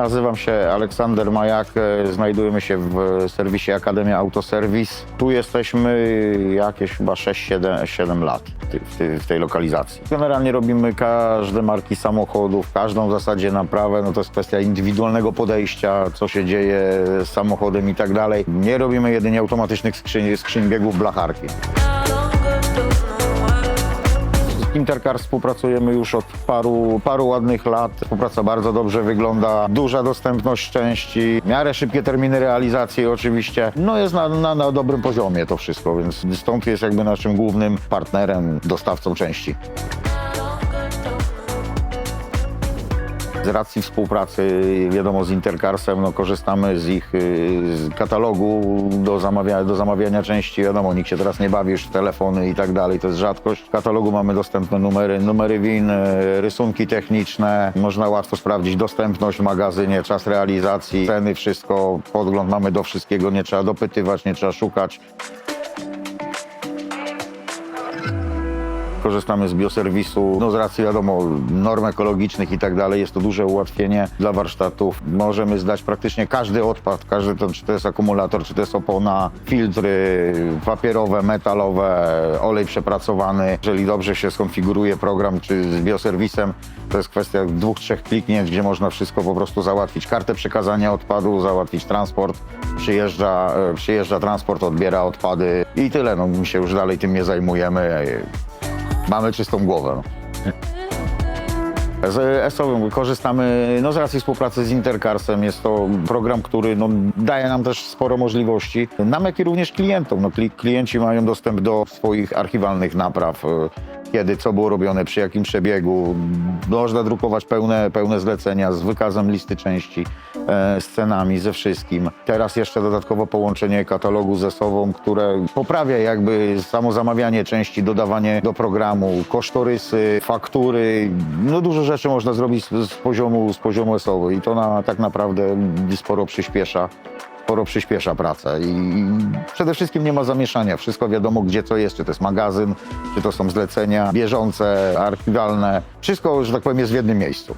Nazywam się Aleksander Majak, e, znajdujemy się w serwisie Akademia Autoserwis. Tu jesteśmy jakieś chyba 6-7 lat w tej- lokalizacji. Generalnie robimy każde marki samochodów, każdą w zasadzie naprawę, no to jest kwestia indywidualnego podejścia, co się dzieje z samochodem i tak dalej. Nie robimy jedynie automatycznych skrzyń, skrzyń biegów blacharki. Intercar współpracujemy już od paru, paru ładnych lat. Współpraca bardzo dobrze wygląda. Duża dostępność części, w miarę szybkie terminy realizacji oczywiście. No jest na, na, na dobrym poziomie to wszystko, więc stąd jest jakby naszym głównym partnerem, dostawcą części. Z racji współpracy, wiadomo, z Intercarsem, no, korzystamy z ich y, z katalogu do, zamawia, do zamawiania części. Wiadomo, nikt się teraz nie bawi już w telefony i tak dalej, to jest rzadkość. W katalogu mamy dostępne numery, numery win, y, rysunki techniczne. Można łatwo sprawdzić dostępność w magazynie, czas realizacji, ceny, wszystko. Podgląd mamy do wszystkiego, nie trzeba dopytywać, nie trzeba szukać. Korzystamy z bioserwisu, no z racji wiadomo norm ekologicznych i tak dalej, jest to duże ułatwienie dla warsztatów. Możemy zdać praktycznie każdy odpad, każdy to, czy to jest akumulator, czy to jest opona, filtry papierowe, metalowe, olej przepracowany. Jeżeli dobrze się skonfiguruje program czy z bioserwisem, to jest kwestia dwóch, trzech kliknięć, gdzie można wszystko po prostu załatwić. Kartę przekazania odpadu, załatwić transport, przyjeżdża, e, przyjeżdża transport, odbiera odpady i tyle. No, my się już dalej tym nie zajmujemy. Mamy czystą głowę. Z ESO korzystamy no, z racji współpracy z Intercarsem. Jest to program, który no, daje nam też sporo możliwości. Nam, jak i również klientom. No, kli- klienci mają dostęp do swoich archiwalnych napraw. Kiedy, co było robione, przy jakim przebiegu. Można drukować pełne, pełne zlecenia z wykazem listy części, e, ze wszystkim. Teraz jeszcze dodatkowo połączenie katalogu z ESO-ową, które poprawia jakby samo zamawianie części, dodawanie do programu, kosztorysy, faktury. No dużo rzeczy można zrobić z, z poziomu, z poziomu ESO i to na, tak naprawdę sporo przyspiesza sporo przyspiesza pracę i przede wszystkim nie ma zamieszania. Wszystko wiadomo, gdzie co jest, czy to jest magazyn, czy to są zlecenia bieżące, archiwalne. Wszystko, że tak powiem, jest w jednym miejscu.